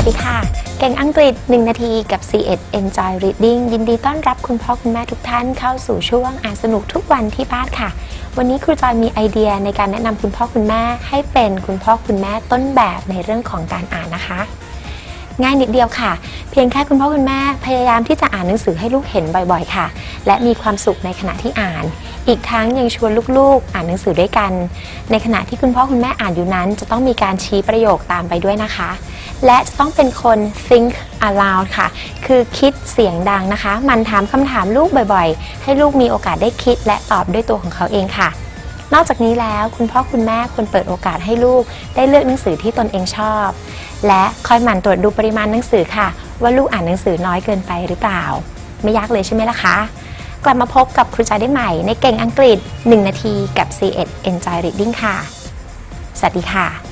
ัสดีค่ะ เก่งอังกฤษ 1 นาทีกับ C1 Enjoy Reading ยินดีต้อนรับคุณพ่อคุณแม่ทุกท่านเข้าสู่ช่วงอ่านสนุกทุกวันที่บ้านค่ะ วันนี้ครูจอยมีไอเดียในการแนะนำคุณพ่อคุณแม่ ให้เป็นคุณพ่อคุณแม่ต้นแบบในเรื่องของการอ่านนะคะ ง่ายนิดเดียวค่ะ เพียงแค่คุณพ่อคุณแม่พยายามที่จะอ่านหนังสือให้ลูกเห็นบ่อยๆ ค่ะ และมีความสุขในขณะที่อ่านอีกทั้งยังชวนลูกๆ อ่านหนังสือด้วยกัน ในขณะที่คุณพ่อคุณแม่อ่านอยู่นั้น จะต้องมีการชี้ประโยคตามไปด้วยนะคะ และจะต้องเป็นคน think aloud ค่ะ คือคิดเสียงดังนะคะ มันถามคำถามลูกบ่อยๆ ให้ลูกมีโอกาสได้คิดและตอบด้วยตัวของเขาเองค่ะ นอกจากนี้แล้วคุณพ่อคุณแม่ควรเปิดโอกาสให้ลูก ได้เลือกหนังสือที่ตนเองชอบ และคอยหมั่นตรวจดูปริมาณหนังสือค่ะ ว่าลูกอ่านหนังสือน้อยเกินไปหรือเปล่า ไม่ยากเลยใช่ไหมล่ะคะกลับมาพบกับครูจอยได้ใหม่ในเก่งอังกฤษ 1 นาทีกับ C1 Enjoy Reading ค่ะ สวัสดีค่ะ